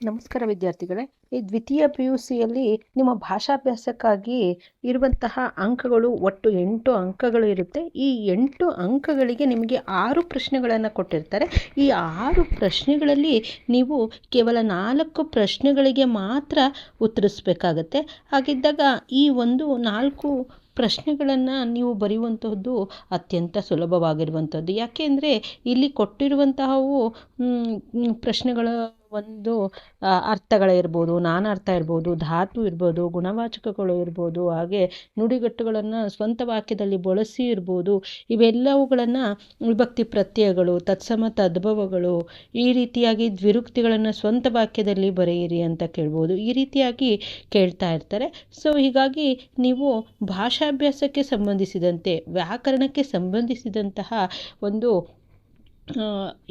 ನಮಸ್ಕಾರ ವಿದ್ಯಾರ್ಥಿಗಳೇ, ಈ ದ್ವಿತೀಯ ಪಿ ಯು ಸಿಯಲ್ಲಿ ನಿಮ್ಮ ಭಾಷಾಭ್ಯಾಸಕ್ಕಾಗಿ ಇರುವಂತಹ ಅಂಕಗಳು ಒಟ್ಟು ಎಂಟು ಅಂಕಗಳು ಇರುತ್ತೆ. ಈ ಎಂಟು ಅಂಕಗಳಿಗೆ ನಿಮಗೆ ಆರು ಪ್ರಶ್ನೆಗಳನ್ನು ಕೊಟ್ಟಿರ್ತಾರೆ. ಈ ಆರು ಪ್ರಶ್ನೆಗಳಲ್ಲಿ ನೀವು ಕೇವಲ ನಾಲ್ಕು ಪ್ರಶ್ನೆಗಳಿಗೆ ಮಾತ್ರ ಉತ್ತರಿಸಬೇಕಾಗತ್ತೆ. ಹಾಗಿದ್ದಾಗ ಈ ಒಂದು ನಾಲ್ಕು ಪ್ರಶ್ನೆಗಳನ್ನು ನೀವು ಬರೆಯುವಂತಹದ್ದು ಅತ್ಯಂತ ಸುಲಭವಾಗಿರುವಂಥದ್ದು ಯಾಕೆಂದರೆ ಇಲ್ಲಿ ಕೊಟ್ಟಿರುವಂತಹವು ಪ್ರಶ್ನೆಗಳ ಒಂದು ಅರ್ಥಗಳಿರ್ಬೋದು ನಾನಾರ್ಥ ಇರ್ಬೋದು, ಧಾತು ಇರ್ಬೋದು, ಗುಣವಾಚಕಗಳು ಇರ್ಬೋದು, ಹಾಗೆ ನುಡಿಗಟ್ಟುಗಳನ್ನು ಸ್ವಂತ ವಾಕ್ಯದಲ್ಲಿ ಬಳಸಿ ಇರ್ಬೋದು, ಇವೆಲ್ಲವುಗಳನ್ನು ವಿಭಕ್ತಿ ಪ್ರತ್ಯಯಗಳು ತತ್ಸಮ ತದ್ಭವಗಳು ಈ ರೀತಿಯಾಗಿ ದ್ವಿರುಕ್ತಿಗಳನ್ನು ಸ್ವಂತ ವಾಕ್ಯದಲ್ಲಿ ಬರೆಯಿರಿ ಅಂತ ಕೇಳ್ಬೋದು. ಈ ರೀತಿಯಾಗಿ ಕೇಳ್ತಾ ಇರ್ತಾರೆ. ಸೊ ಹೀಗಾಗಿ ನೀವು ಭಾಷಾಭ್ಯಾಸಕ್ಕೆ ಸಂಬಂಧಿಸಿದಂತೆ, ವ್ಯಾಕರಣಕ್ಕೆ ಸಂಬಂಧಿಸಿದಂತಹ ಒಂದು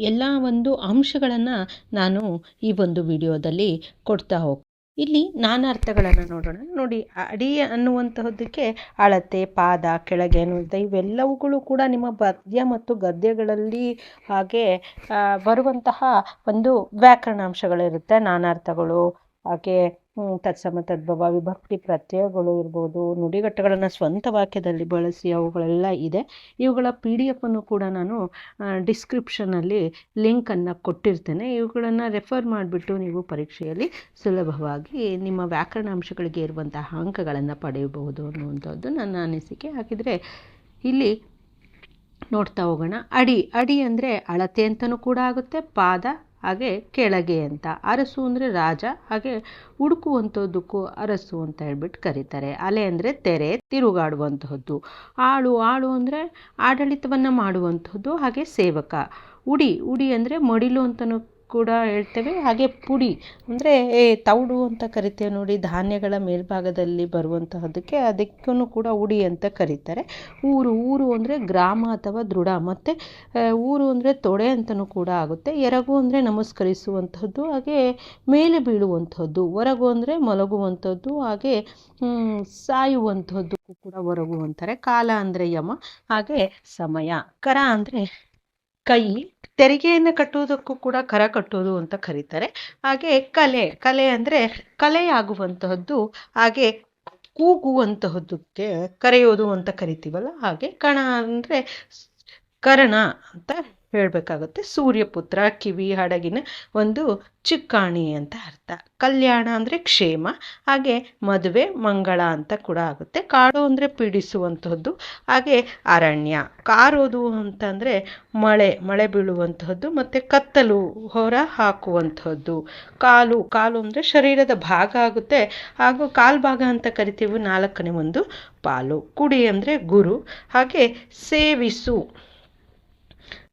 ಎಲ್ಲ ಒಂದು ಅಂಶಗಳನ್ನು ನಾನು ಈ ಒಂದು ವಿಡಿಯೋದಲ್ಲಿ ಕೊಡ್ತಾ ಹೋಗ್ತೀನಿ ಇಲ್ಲಿ ನಾನಾರ್ಥಗಳನ್ನು ನೋಡೋಣ. ನೋಡಿ, ಅಡಿ ಅನ್ನುವಂತಹದ್ದಕ್ಕೆ ಅಳತೆ, ಪಾದ, ಕೆಳಗೆ ಅನ್ನುವಂಥ ಇವೆಲ್ಲವುಗಳು ಕೂಡ ನಿಮ್ಮ ಪದ್ಯ ಮತ್ತು ಗದ್ಯಗಳಲ್ಲಿ ಹಾಗೆ ಬರುವಂತಹ ಒಂದು ವ್ಯಾಕರಣಾಂಶಗಳಿರುತ್ತೆ ನಾನಾರ್ಥಗಳು ಹಾಗೆ ತತ್ಸಮ ತದ್ಭವ, ವಿಭಕ್ತಿ, ಪ್ರತ್ಯಯಗಳು ಇರ್ಬೋದು, ನುಡಿಗಟ್ಟುಗಳನ್ನು ಸ್ವಂತ ವಾಕ್ಯದಲ್ಲಿ ಬಳಸಿ ಅವುಗಳೆಲ್ಲ ಇದೆ. ಇವುಗಳ ಪಿ ಡಿ ಎಫನ್ನು ಕೂಡ ನಾನು ಡಿಸ್ಕ್ರಿಪ್ಷನಲ್ಲಿ ಲಿಂಕನ್ನು ಕೊಟ್ಟಿರ್ತೇನೆ. ಇವುಗಳನ್ನು ರೆಫರ್ ಮಾಡಿಬಿಟ್ಟು ನೀವು ಪರೀಕ್ಷೆಯಲ್ಲಿ ಸುಲಭವಾಗಿ ನಿಮ್ಮ ವ್ಯಾಕರಣಾಂಶಗಳಿಗೆ ಇರುವಂತಹ ಅಂಕಗಳನ್ನು ಪಡೆಯಬಹುದು ಅನ್ನುವಂಥದ್ದು ನನ್ನ ಅನಿಸಿಕೆ. ಹಾಗಿದ್ರೆ ಇಲ್ಲಿ ನೋಡ್ತಾ ಹೋಗೋಣ. ಅಡಿ ಅಡಿ ಅಂದರೆ ಅಳತೆ ಅಂತಲೂ ಕೂಡ ಆಗುತ್ತೆ, ಪಾದ ಹಾಗೆ ಕೆಳಗೆ ಅಂತ. ಅರಸು ಅಂದರೆ ರಾಜ, ಹಾಗೆ ಹುಡುಕುವಂಥದ್ದಕ್ಕೂ ಅರಸು ಅಂತ ಹೇಳ್ಬಿಟ್ಟು ಕರೀತಾರೆ. ಅಲೆ ಅಂದರೆ ತೆರೆ, ತಿರುಗಾಡುವಂತಹದ್ದು. ಆಳು ಆಳು ಅಂದರೆ ಆಡಳಿತವನ್ನು ಮಾಡುವಂಥದ್ದು ಹಾಗೆ ಸೇವಕ. ಉಡಿ ಉಡಿ ಅಂದರೆ ಮಡಿಲು ಅಂತಲೂ ಕೂಡ ಹೇಳ್ತೇವೆ. ಹಾಗೆ ಪುಡಿ ಅಂದರೆ, ಏ, ತೌಡು ಅಂತ ಕರಿತೇವೆ ನೋಡಿ, ಧಾನ್ಯಗಳ ಮೇಲ್ಭಾಗದಲ್ಲಿ ಬರುವಂತಹದ್ದಕ್ಕೆ ಅದಕ್ಕೂ ಕೂಡ ಉಡಿ ಅಂತ ಕರೀತಾರೆ. ಊರು ಊರು ಅಂದರೆ ಗ್ರಾಮ ಅಥವಾ ದೃಢ. ಮತ್ತು ಊರು ಅಂದರೆ ತೊಡೆ ಅಂತಲೂ ಕೂಡ ಆಗುತ್ತೆ. ಎರಗು ಅಂದರೆ ನಮಸ್ಕರಿಸುವಂಥದ್ದು ಹಾಗೆ ಮೇಲೆ ಬೀಳುವಂಥದ್ದು ಹೊರಗು ಅಂದರೆ ಮಲಗುವಂಥದ್ದು ಹಾಗೆ ಸಾಯುವಂಥದ್ದು ಕೂಡ ಹೊರಗು ಅಂತಾರೆ. ಕಾಲ ಅಂದರೆ ಯಮ, ಹಾಗೆ ಸಮಯ. ಕರ ಅಂದರೆ ಕೈ ತೆರಿಗೆಯನ್ನು ಕಟ್ಟುವುದಕ್ಕೂ ಕೂಡ ಕರ ಕಟ್ಟೋದು ಅಂತ ಕರೀತಾರೆ. ಹಾಗೆ ಕಲೆ ಕಲೆ ಅಂದರೆ ಕಲೆಯಾಗುವಂತಹದ್ದು, ಹಾಗೆ ಕೂಗುವಂತಹದ್ದಕ್ಕೆ ಕರೆಯೋದು ಅಂತ ಕರಿತೀವಲ್ಲ, ಹಾಗೆ ಕಣ ಅಂದರೆ ಕರಣ ಅಂತ ಹೇಳಬೇಕಾಗುತ್ತೆ. ಸೂರ್ಯಪುತ್ರ, ಕಿವಿ, ಹಡಗಿನ ಒಂದು ಚಿಕ್ಕಾಣಿ ಅಂತ ಅರ್ಥ. ಕಲ್ಯಾಣ ಅಂದರೆ ಕ್ಷೇಮ, ಹಾಗೆ ಮದುವೆ ಮಂಗಳ ಅಂತ ಕೂಡ ಆಗುತ್ತೆ. ಕಾಡು ಅಂದರೆ ಪೀಡಿಸುವಂತಹದ್ದು, ಹಾಗೆ ಅರಣ್ಯ. ಕಾರೋದು ಅಂತಂದರೆ ಮಳೆ ಮಳೆ ಬೀಳುವಂತಹದ್ದು, ಮತ್ತು ಕತ್ತಲು ಹೊರ ಹಾಕುವಂಥದ್ದು ಕಾಲು ಕಾಲು ಅಂದರೆ ಶರೀರದ ಭಾಗ ಆಗುತ್ತೆ. ಹಾಗೂ ಕಾಲು ಭಾಗ ಅಂತ ಕರಿತೀವಿ ನಾಲ್ಕನೇ ಒಂದು ಪಾಲು. ಕುಡಿ ಅಂದರೆ ಗುರು, ಹಾಗೆ ಸೇವಿಸು.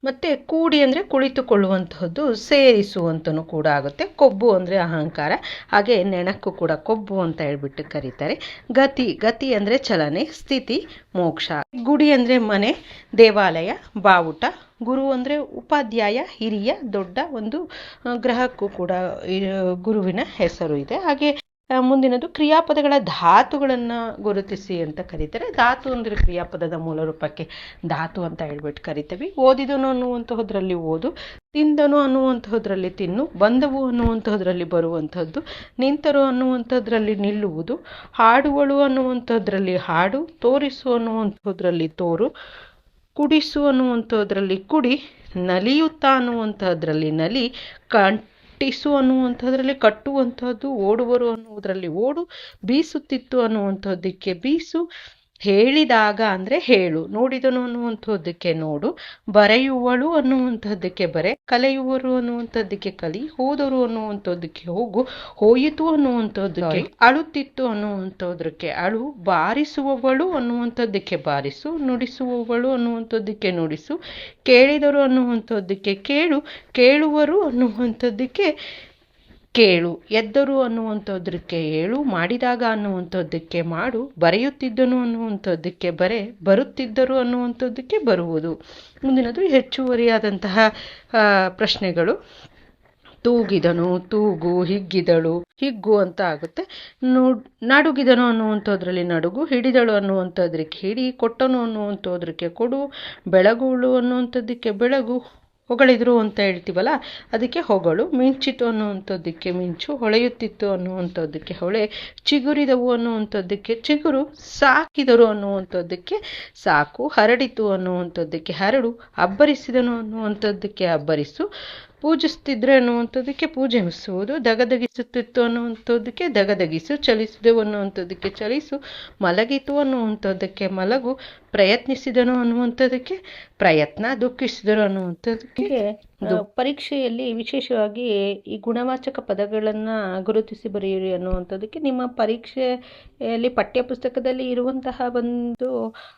ಮತ್ತು ಕೂಡಿ ಅಂದರೆ ಕುಳಿತುಕೊಳ್ಳುವಂತಹದ್ದು, ಸೇರಿಸುವಂತನೂ ಕೂಡ ಆಗುತ್ತೆ. ಕೊಬ್ಬು ಅಂದರೆ ಅಹಂಕಾರ. ಹಾಗೆ ನೆಣಕ್ಕೂ ಕೂಡ ಕೊಬ್ಬು ಅಂತ ಹೇಳ್ಬಿಟ್ಟು ಕರೀತಾರೆ. ಗತಿ ಗತಿ ಅಂದರೆ ಚಲನೆ, ಸ್ಥಿತಿ, ಮೋಕ್ಷ. ಗುಡಿ ಅಂದರೆ ಮನೆ, ದೇವಾಲಯ, ಬಾವುಟ. ಗುರು ಅಂದರೆ ಉಪಾಧ್ಯಾಯ, ಹಿರಿಯ, ದೊಡ್ಡ ಒಂದು ಗ್ರಹಕ್ಕೂ ಕೂಡ ಗುರುವಿನ ಹೆಸರು ಇದೆ. ಹಾಗೆ ಮುಂದಿನದು ಕ್ರಿಯಾಪದಗಳ ಧಾತುಗಳನ್ನು ಗುರುತಿಸಿ ಅಂತ ಕರೀತಾರೆ. ಧಾತು ಅಂದರೆ ಕ್ರಿಯಾಪದದ ಮೂಲ ರೂಪಕ್ಕೆ ಧಾತು ಅಂತ ಹೇಳ್ಬಿಟ್ಟು ಕರಿತೀವಿ. ಓದಿದನು ಅನ್ನುವಂತಹದ್ರಲ್ಲಿ ಓದು, ತಿಂದನು ಅನ್ನುವಂತಹದ್ರಲ್ಲಿ ತಿನ್ನು, ಬಂದವು ಅನ್ನುವಂತಹದ್ರಲ್ಲಿ ಬರುವಂಥದ್ದು ನಿಂತರು ಅನ್ನುವಂಥದ್ರಲ್ಲಿ ನಿಲ್ಲುವುದು, ಹಾಡುವಳು ಅನ್ನುವಂಥದ್ರಲ್ಲಿ ಹಾಡು, ತೋರಿಸು ಅನ್ನುವಂಥದ್ರಲ್ಲಿ ತೋರು, ಕುಡಿಸು ಅನ್ನುವಂಥದ್ರಲ್ಲಿ ಕುಡಿ, ನಲಿಯುತ್ತಾ ಅನ್ನುವಂಥದ್ರಲ್ಲಿ ನಲಿ ಕಣ್ ಕಟ್ಟಿಸು ಅನ್ನುವಂಥದ್ರಲ್ಲಿ ಕಟ್ಟುವಂಥದ್ದು ಓಡುವರು ಅನ್ನುವುದರಲ್ಲಿ ಓಡು ಬೀಸುತ್ತಿತ್ತು ಅನ್ನುವಂಥದ್ದಕ್ಕೆ ಬೀಸು. ಹೇಳಿದಾಗ ಅಂದರೆ ಹೇಳು. ನೋಡಿದನು ಅನ್ನುವಂಥದ್ದಕ್ಕೆ ನೋಡು. ಬರೆಯುವಳು ಅನ್ನುವಂಥದ್ದಕ್ಕೆ ಬರೆ. ಕಲೆಯುವರು ಅನ್ನುವಂಥದ್ದಕ್ಕೆ ಕಲಿ. ಹೋದರು ಅನ್ನುವಂಥದ್ದಕ್ಕೆ ಹೋಗು. ಹೋಯಿತು ಅನ್ನುವಂಥದ್ದಕ್ಕೆ ಅಳುತ್ತಿತ್ತು ಅನ್ನುವಂಥದ್ರಕ್ಕೆ ಅಳು. ಬಾರಿಸುವವಳು ಅನ್ನುವಂಥದ್ದಕ್ಕೆ ಬಾರಿಸು. ನುಡಿಸುವವಳು ಅನ್ನುವಂಥದ್ದಕ್ಕೆ ನುಡಿಸು. ಕೇಳಿದರು ಅನ್ನುವಂಥದ್ದಕ್ಕೆ ಕೇಳು. ಕೇಳುವರು ಅನ್ನುವಂಥದ್ದಕ್ಕೆ ಕೇಳು. ಎದ್ದರು ಅನ್ನುವಂಥದ್ದಕ್ಕೆ ಏಳು, ಮಾಡಿದಾಗ ಅನ್ನುವಂಥದ್ದಕ್ಕೆ ಮಾಡು, ಬರೆಯುತ್ತಿದ್ದನು ಅನ್ನುವಂಥದ್ದಕ್ಕೆ ಬರೆ, ಬರುತ್ತಿದ್ದರು ಅನ್ನುವಂಥದ್ದಕ್ಕೆ ಬರುವುದು. ಮುಂದಿನದು ಹೆಚ್ಚುವರಿಯಾದಂತಹ ಪ್ರಶ್ನೆಗಳು. ತೂಗಿದನು, ತೂಗು, ಹಿಗ್ಗಿದಳು. ಹಿಗ್ಗು ಅಂತ ಆಗುತ್ತೆ. ನಡುಗಿದನು ಅನ್ನುವಂಥದ್ರಲ್ಲಿ ನಡುಗು, ಹಿಡಿದಳು ಅನ್ನುವಂಥದ್ರಕ್ಕೆ ಹಿಡಿ, ಕೊಟ್ಟನು ಅನ್ನುವಂಥದ್ರಕ್ಕೆ ಕೊಡು, ಬೆಳಗುಳು ಅನ್ನುವಂಥದ್ದಕ್ಕೆ ಬೆಳಗು. ಹೊಗಳಿದ್ರು ಅಂತ ಹೇಳ್ತೀವಲ್ಲ, ಅದಕ್ಕೆ ಹೊಗಳು. ಮಿಂಚಿತು ಅನ್ನುವಂಥದ್ದಕ್ಕೆ ಮಿಂಚು, ಹೊಳೆಯುತ್ತಿತ್ತು ಅನ್ನುವಂಥದ್ದಕ್ಕೆ ಹೊಳೆ, ಚಿಗುರಿದವು ಅನ್ನುವಂಥದ್ದಕ್ಕೆ ಚಿಗುರು, ಸಾಕಿದರು ಅನ್ನುವಂಥದ್ದಕ್ಕೆ ಸಾಕು, ಹರಡಿತು ಅನ್ನುವಂಥದ್ದಕ್ಕೆ ಹರಡು, ಅಬ್ಬರಿಸಿದನು ಅನ್ನುವಂಥದ್ದಕ್ಕೆ ಅಬ್ಬರಿಸು, ಪೂಜಿಸ್ತಿದ್ರೆ ಅನ್ನುವಂಥದ್ದಕ್ಕೆ ಪೂಜಿಸುವುದು ದಗದಗಿಸುತ್ತಿತ್ತು ಅನ್ನುವಂಥದ್ದಕ್ಕೆ ದಗದಗಿಸು ಚಲಿಸಿದೆವು ಅನ್ನುವಂಥದ್ದಕ್ಕೆ ಚಲಿಸು, ಮಲಗಿತು ಅನ್ನುವಂಥದ್ದಕ್ಕೆ ಮಲಗು ಪ್ರಯತ್ನಿಸಿದನು ಅನ್ನುವಂಥದ್ದಕ್ಕೆ ಪ್ರಯತ್ನ ದುಃಖಿಸಿದರು ಅನ್ನುವಂಥದ್ದಕ್ಕೆ ಪರೀಕ್ಷೆಯಲ್ಲಿ ವಿಶೇಷವಾಗಿ ಈ ಗುಣವಾಚಕ ಪದಗಳನ್ನು ಗುರುತಿಸಿ ಬರೆಯಿರಿ ಅನ್ನುವಂಥದ್ದಕ್ಕೆ ನಿಮ್ಮ ಪರೀಕ್ಷೆಯಲ್ಲಿ ಪಠ್ಯಪುಸ್ತಕದಲ್ಲಿ ಇರುವಂತಹ ಒಂದು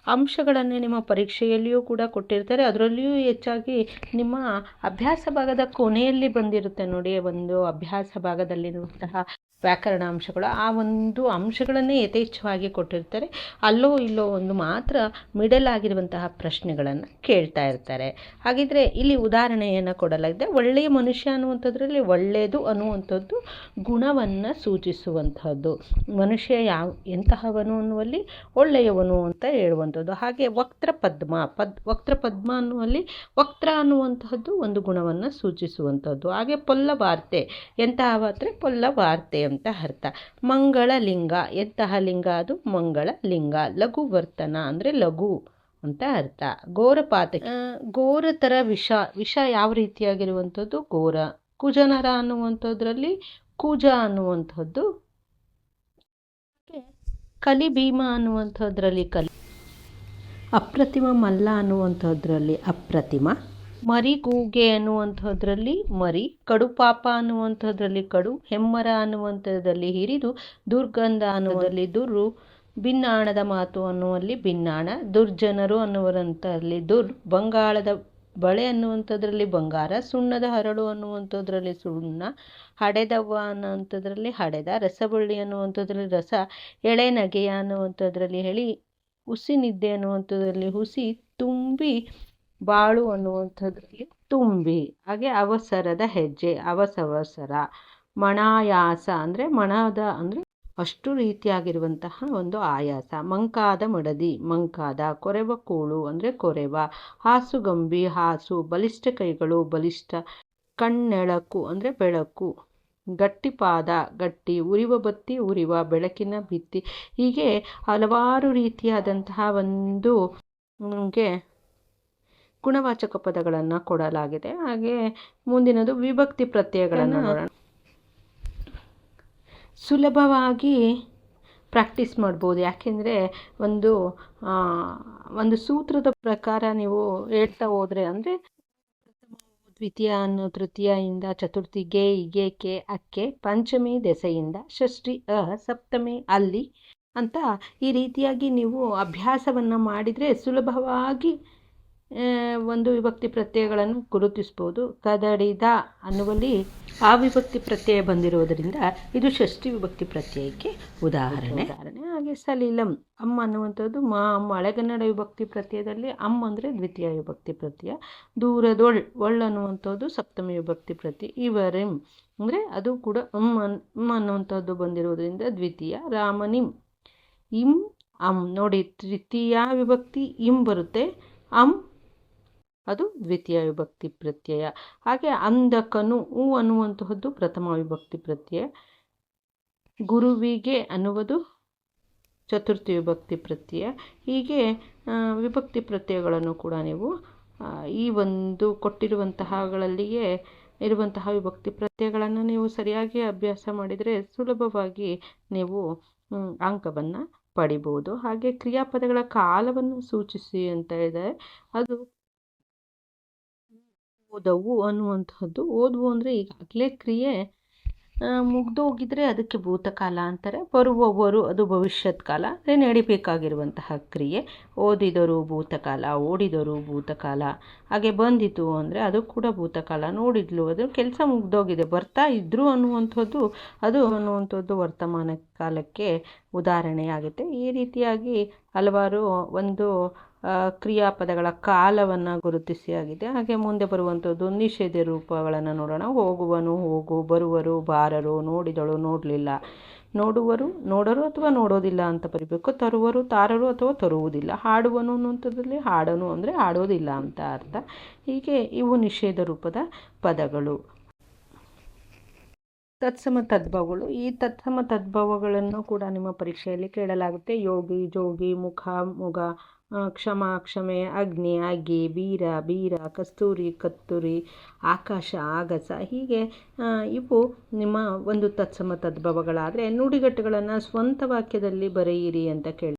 ಅಂಶಗಳನ್ನೇ ನಿಮ್ಮ ಪರೀಕ್ಷೆಯಲ್ಲಿಯೂ ಕೂಡ ಕೊಟ್ಟಿರ್ತಾರೆ. ಅದರಲ್ಲಿಯೂ ಹೆಚ್ಚಾಗಿ ನಿಮ್ಮ ಅಭ್ಯಾಸ ಭಾಗದ ಕೊನೆಯಲ್ಲಿ ಬಂದಿರುತ್ತೆ ನೋಡಿ ಒಂದು ಅಭ್ಯಾಸ ಭಾಗದಲ್ಲಿರುವಂತಹ ವ್ಯಾಕರಣ ಅಂಶಗಳು ಆ ಒಂದು ಅಂಶಗಳನ್ನೇ ಯಥೇಚ್ಛವಾಗಿ ಕೊಟ್ಟಿರ್ತಾರೆ. ಅಲ್ಲೋ ಇಲ್ಲೋ ಒಂದು ಮಾತ್ರ ಮಿಡಲ್ ಆಗಿರುವಂತಹ ಪ್ರಶ್ನೆಗಳನ್ನು ಕೇಳ್ತಾ ಇರ್ತಾರೆ. ಹಾಗಿದ್ರೆ ಇಲ್ಲಿ ಉದಾಹರಣೆಯನ್ನು ಕೊಡಲಾಗಿದೆ. ಒಳ್ಳೆಯ ಮನುಷ್ಯ ಅನ್ನುವಂಥದ್ರಲ್ಲಿ ಒಳ್ಳೆಯದು ಅನ್ನುವಂಥದ್ದು ಗುಣವನ್ನು ಸೂಚಿಸುವಂಥದ್ದು. ಮನುಷ್ಯ ಯಾವ, ಎಂತಹವನು ಅನ್ನುವಲ್ಲಿ ಒಳ್ಳೆಯವನು ಅಂತ ಹೇಳುವಂಥದ್ದು. ಹಾಗೆ ವಕ್ತ್ರ ಪದ್ಮ, ಪದ್ ವಕ್ರ ಪದ್ಮ ಅನ್ನುವಲ್ಲಿ ವಕ್ತ್ರ ಅನ್ನುವಂತಹದ್ದು ಒಂದು ಗುಣವನ್ನು ಸೂಚಿಸುವಂಥದ್ದು. ಹಾಗೆ ಪೊಲ್ಲ ವಾರ್ತೆ ಎಂತಹ ವಾರ್ತೆ ಪೊಲ್ಲ ವಾರ್ತೆ ಅಂತ ಅರ್ಥ. ಮಂಗಳ ಲಿಂಗ, ಎಂತಹ ಲಿಂಗ ಅದು? ಮಂಗಳ ಲಿಂಗ. ಲಘು ವರ್ತನ ಅಂದರೆ ಲಘು ಅಂತ ಅರ್ಥ. ಘೋರಪಾತ ಘೋರ ಥರ ವಿಷ. ವಿಷ ಯಾವ ರೀತಿಯಾಗಿರುವಂಥದ್ದು? ಘೋರ. ಕುಜನರ ಅನ್ನುವಂಥದ್ರಲ್ಲಿ ಕುಜ ಅನ್ನುವಂಥದ್ದು. ಕಲಿ ಭೀಮ ಅನ್ನುವಂಥದ್ರಲ್ಲಿ ಕಲಿ. ಅಪ್ರತಿಮ ಮಲ್ಲ ಅನ್ನುವಂಥದ್ರಲ್ಲಿ ಅಪ್ರತಿಮ. ಮರಿಗೂಗೆ ಅನ್ನುವಂಥದ್ರಲ್ಲಿ ಮರಿ, ಕಡು ಪಾಪ ಅನ್ನುವಂಥದ್ರಲ್ಲಿ ಕಡು, ಹೆಮ್ಮರ ಅನ್ನುವಂಥದ್ರಲ್ಲಿ ಹಿರಿದು, ದುರ್ಗಂಧ ಅನ್ನುವಲ್ಲಿ ದುರ್ರು ಭಿನ್ನಾಣದ ಮಾತು ಅನ್ನುವಲ್ಲಿ ಭಿನ್ನಾಣ ದುರ್ಜನರು ಅನ್ನುವರಂಥಲ್ಲಿ ದುರ್, ಬಂಗಾಳದ ಬಳೆ ಅನ್ನುವಂಥದ್ರಲ್ಲಿ ಬಂಗಾರ, ಸುಣ್ಣದ ಹರಳು ಅನ್ನುವಂಥದ್ರಲ್ಲಿ ಸುಣ್ಣ, ಹಡೆದವ್ವ ಅನ್ನುವಂಥದ್ರಲ್ಲಿ ಹಡೆದ, ರಸಬಳ್ಳಿ ಅನ್ನುವಂಥದ್ರಲ್ಲಿ ರಸ, ಎಳೆ ನಗೆಯ ಅನ್ನುವಂಥದ್ರಲ್ಲಿ ಹೇಳಿ ಹುಸಿ ನಿದ್ದೆ ಅನ್ನುವಂಥದ್ರಲ್ಲಿ ಹುಸಿ, ತುಂಬಿ ಬಾಳು ಅನ್ನುವಂಥದ್ರಲ್ಲಿ ತುಂಬಿ, ಹಾಗೆ ಅವಸರದ ಹೆಜ್ಜೆ, ಅವಸವಸರ, ಮಣಾಯಾಸ ಅಂದರೆ ಮಣದ ಅಂದರೆ ಅಷ್ಟು ರೀತಿಯಾಗಿರುವಂತಹ ಒಂದು ಆಯಾಸ. ಮಂಕಾದ ಮಡದಿ, ಮಂಕಾದ ಕೊರೆವ ಕೂಳು ಅಂದರೆ ಕೊರೆವ ಹಾಸುಗಂಬಿ ಹಾಸು ಬಲಿಷ್ಠ ಕೈಗಳು, ಬಲಿಷ್ಠ ಕಣ್ಣೆಳಕು ಅಂದರೆ ಬೆಳಕು ಗಟ್ಟಿಪಾದ ಗಟ್ಟಿ ಉರಿವ ಬತ್ತಿ, ಉರಿವ ಬೆಳಕಿನ ಬಿತ್ತಿ ಹೀಗೆ ಹಲವಾರು ರೀತಿಯಾದಂತಹ ಒಂದು ನಮಗೆ ಗುಣವಾಚಕ ಪದಗಳನ್ನು ಕೊಡಲಾಗಿದೆ. ಹಾಗೆ ಮುಂದಿನದು ವಿಭಕ್ತಿ ಪ್ರತ್ಯಯಗಳನ್ನು ನೋಡೋಣ. ಸುಲಭವಾಗಿ ಪ್ರಾಕ್ಟೀಸ್ ಮಾಡ್ಬೋದು. ಯಾಕೆಂದರೆ ಒಂದು ಒಂದು ಸೂತ್ರದ ಪ್ರಕಾರ ನೀವು ಹೇಳ್ತಾ ಹೋದರೆ ಅಂದರೆ ದ್ವಿತೀಯ ಅನ್ನೋ ತೃತೀಯಿಂದ ಚತುರ್ಥಿ ಗೆ ಇಗೆ ಕೆ ಅಕ್ಕೆ ಪಂಚಮಿ ದೆಸೆಯಿಂದ ಷಷ್ಠಿ ಅ ಸಪ್ತಮಿ ಅಲ್ಲಿ ಅಂತ ಈ ರೀತಿಯಾಗಿ ನೀವು ಅಭ್ಯಾಸವನ್ನು ಮಾಡಿದರೆ ಸುಲಭವಾಗಿ ಒಂದು ವಿಭಕ್ತಿ ಪ್ರತ್ಯಯಗಳನ್ನು ಗುರುತಿಸ್ಬೋದು ಕದಡಿದ ಅನ್ನುವಲ್ಲಿ ಆ ವಿಭಕ್ತಿ ಪ್ರತ್ಯಯ ಬಂದಿರುವುದರಿಂದ ಇದು ಷಷ್ಠಿ ವಿಭಕ್ತಿ ಪ್ರತ್ಯಯಕ್ಕೆ ಉದಾಹರಣೆ. ಉದಾಹರಣೆ. ಹಾಗೆ ಸಲೀಲಂ ಅಮ್ಮ ಅನ್ನುವಂಥದ್ದು ಮಾ ಅಮ್ಮ ಹಳೆಗನ್ನಡ ವಿಭಕ್ತಿ ಪ್ರತ್ಯಯದಲ್ಲಿ ಅಮ್ಮ ಅಂದರೆ ದ್ವಿತೀಯ ವಿಭಕ್ತಿ ಪ್ರತ್ಯಯ. ದೂರದೊಳ್ ಒಳ್ ಅನ್ನುವಂಥದ್ದು ಸಪ್ತಮಿ ವಿಭಕ್ತಿ ಪ್ರತ್ಯಯ. ಇವರಿಂ ಅಂದರೆ ಅದು ಕೂಡ ಅಮ್ಮ ಅಮ್ಮ ಅನ್ನುವಂಥದ್ದು ಬಂದಿರುವುದರಿಂದ ದ್ವಿತೀಯ. ರಾಮನಿಂ ಇಂ ಅಂ. ನೋಡಿ ತೃತೀಯ ವಿಭಕ್ತಿ ಇಂ ಬರುತ್ತೆ. ಅಂ ಅದು ದ್ವಿತೀಯ ವಿಭಕ್ತಿ ಪ್ರತ್ಯಯ. ಹಾಗೆ ಅಂದಕನು ಉ ಅನ್ನುವಂತಹದ್ದು ಪ್ರಥಮ ವಿಭಕ್ತಿ ಪ್ರತ್ಯಯ. ಗುರುವಿಗೆ ಅನ್ನುವುದು ಚತುರ್ಥಿ ವಿಭಕ್ತಿ ಪ್ರತ್ಯಯ. ಹೀಗೆ ವಿಭಕ್ತಿ ಪ್ರತ್ಯಯಗಳನ್ನು ಕೂಡ ನೀವು ಈ ಒಂದು ಕೊಟ್ಟಿರುವಂತಹಗಳಲ್ಲಿಯೇ ಇರುವಂತಹ ವಿಭಕ್ತಿ ಪ್ರತ್ಯಯಗಳನ್ನು ನೀವು ಸರಿಯಾಗಿ ಅಭ್ಯಾಸ ಮಾಡಿದರೆ ಸುಲಭವಾಗಿ ನೀವು ಅಂಕವನ್ನು ಪಡಿಬೋದು. ಹಾಗೆ ಕ್ರಿಯಾಪದಗಳ ಕಾಲವನ್ನು ಸೂಚಿಸಿ ಅಂತ ಇದೆ ಅದು ಓದವು ಅನ್ನುವಂಥದ್ದು. ಓದುವು ಅಂದರೆ ಈಗಾಗಲೇ ಕ್ರಿಯೆ. ಮುಗ್ದೋಗಿದ್ರೆ ಅದಕ್ಕೆ ಭೂತಕಾಲ ಅಂತಾರೆ. ಬರುವವರು ಅದು ಭವಿಷ್ಯತ್ ಕಾಲ ಅಂದರೆ ನಡಿಬೇಕಾಗಿರುವಂತಹ ಕ್ರಿಯೆ. ಓದಿದರು ಭೂತಕಾಲ, ಓಡಿದರು ಭೂತಕಾಲ. ಹಾಗೆ ಬಂದಿತು ಅಂದರೆ ಅದು ಕೂಡ ಭೂತಕಾಲ. ನೋಡಿದ್ಲು ಅದು ಕೆಲಸ ಮುಗ್ದೋಗಿದೆ. ಬರ್ತಾ ಇದ್ರು ಅನ್ನುವಂಥದ್ದು, ಅದು ಅನ್ನುವಂಥದ್ದು ವರ್ತಮಾನ ಕಾಲಕ್ಕೆ ಉದಾಹರಣೆಯಾಗುತ್ತೆ. ಈ ರೀತಿಯಾಗಿ ಹಲವಾರು ಒಂದು ಕ್ರಿಯಾಪದಗಳ ಕಾಲವನ್ನು ಗುರುತಿಸಿಯಾಗಿದೆ ಹಾಗೆ ಮುಂದೆ ಬರುವಂಥದ್ದು ನಿಷೇಧ ರೂಪಗಳನ್ನು ನೋಡೋಣ. ಹೋಗುವನು ಹೋಗು, ಬರುವರು ಬಾರರು, ನೋಡಿದಳು ನೋಡಲಿಲ್ಲ. ನೋಡುವರು, ನೋಡರು ಅಥವಾ ನೋಡೋದಿಲ್ಲ ಅಂತ ಬರಿಬೇಕು. ತರುವರು, ತಾರರು ಅಥವಾ ತರುವುದಿಲ್ಲ. ಹಾಡುವನು ಅನ್ನುವಂಥದ್ರಲ್ಲಿ ಹಾಡನು ಅಂದರೆ ಹಾಡೋದಿಲ್ಲ ಅಂತ ಅರ್ಥ. ಹೀಗೆ ಇವು ನಿಷೇಧ ರೂಪದ ಪದಗಳು. ತತ್ಸಮ ತದ್ಭವಗಳು. ಈ ತತ್ಸಮ ತದ್ಭವಗಳನ್ನು ಕೂಡ ನಿಮ್ಮ ಪರೀಕ್ಷೆಯಲ್ಲಿ ಕೇಳಲಾಗುತ್ತೆ. ಯೋಗಿ, ಜೋಗಿ, ಮುಖ, ಮುಗ ಕ್ಷಮ, ಕ್ಷಮೆ, ಅಗ್ನಿ ಅಗ್ಗಿ ಬೀರ ಬೀರ, ಕಸ್ತೂರಿ, ಕತ್ತೂರಿ, ಆಕಾಶ, ಆಗಸ, ಹೀಗೆ ಇವು ನಿಮ್ಮ ಒಂದು ತತ್ಸಮ ತದ್ಭವಗಳಾದರೆ ನುಡಿಗಟ್ಟುಗಳನ್ನು ಸ್ವಂತ ವಾಕ್ಯದಲ್ಲಿ ಬರೆಯಿರಿ ಅಂತ ಕೇಳಿ.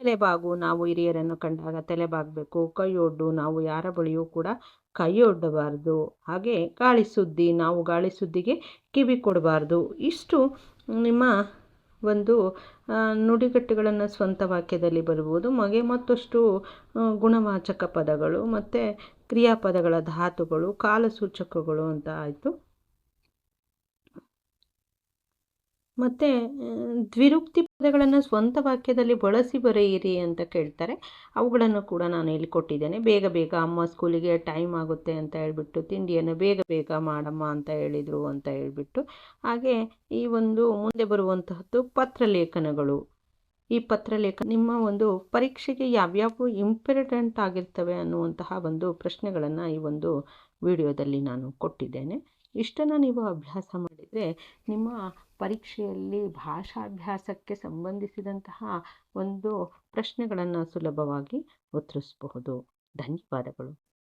ತಲೆಬಾಗು, ನಾವು ಹಿರಿಯರನ್ನು ಕಂಡಾಗ ತಲೆಬಾಗಬೇಕು. ಕೈಯೊಡ್ಡು, ನಾವು ಯಾರ ಬಳಿಯೂ ಕೂಡ ಕೈಯೊಡ್ಡಬಾರ್ದು. ಹಾಗೆ ಗಾಳಿ ಸುದ್ದಿ ನಾವು ಗಾಳಿ ಸುದ್ದಿಗೆ ಕಿವಿ ಕೊಡಬಾರ್ದು ಇಷ್ಟು ನಿಮ್ಮ ಒಂದು ನುಡಿಗಟ್ಟುಗಳನ್ನು ಸ್ವಂತ ವಾಕ್ಯದಲ್ಲಿ ಬರುವುದು ಮಗೆ ಮತ್ತಷ್ಟು ಗುಣವಾಚಕ ಪದಗಳು, ಮತ್ತು ಕ್ರಿಯಾಪದಗಳ ಧಾತುಗಳು, ಕಾಲಸೂಚಕಗಳು ಅಂತ ಆಯಿತು. ಮತ್ತು ದ್ವಿರುಕ್ತಿ ಪದಗಳನ್ನು ಸ್ವಂತ ವಾಕ್ಯದಲ್ಲಿ ಬಳಸಿ ಬರೆಯಿರಿ ಅಂತ ಕೇಳ್ತಾರೆ. ಅವುಗಳನ್ನು ಕೂಡ ನಾನು ಇಲ್ಲಿ ಕೊಟ್ಟಿದ್ದೇನೆ ಬೇಗ ಬೇಗ ಅಮ್ಮ ಸ್ಕೂಲಿಗೆ ಟೈಮ್ ಆಗುತ್ತೆ ಅಂತ ಹೇಳಿಬಿಟ್ಟು, ತಿಂಡಿಯನ್ನು ಬೇಗ ಬೇಗ ಮಾಡಮ್ಮ ಅಂತ ಹೇಳಿದರು ಅಂತ ಹೇಳಿಬಿಟ್ಟು, ಹಾಗೆ ಈ ಒಂದು ಮುಂದೆ ಬರುವಂತಹದ್ದು ಪತ್ರಲೇಖನಗಳು. ಈ ಪತ್ರಲೇಖ, ನಿಮ್ಮ ಒಂದು ಪರೀಕ್ಷೆಗೆ ಯಾವ್ಯಾವ ಇಂಪಾರ್ಟೆಂಟ್ ಆಗಿರ್ತವೆ ಅನ್ನುವಂತಹ ಒಂದು ಪ್ರಶ್ನೆಗಳನ್ನು ಈ ಒಂದು ವಿಡಿಯೋದಲ್ಲಿ ನಾನು ಕೊಟ್ಟಿದ್ದೇನೆ. ಇಷ್ಟನ್ನು ನೀವು ಅಭ್ಯಾಸ ಮಾಡಿದರೆ ನಿಮ್ಮ ಪರೀಕ್ಷೆಯಲ್ಲಿ ಭಾಷಾಭ್ಯಾಸಕ್ಕೆ ಸಂಬಂಧಿಸಿದಂತಹ ಒಂದು ಪ್ರಶ್ನೆಗಳನ್ನು ಸುಲಭವಾಗಿ ಉತ್ತರಿಸಬಹುದು. ಧನ್ಯವಾದಗಳು.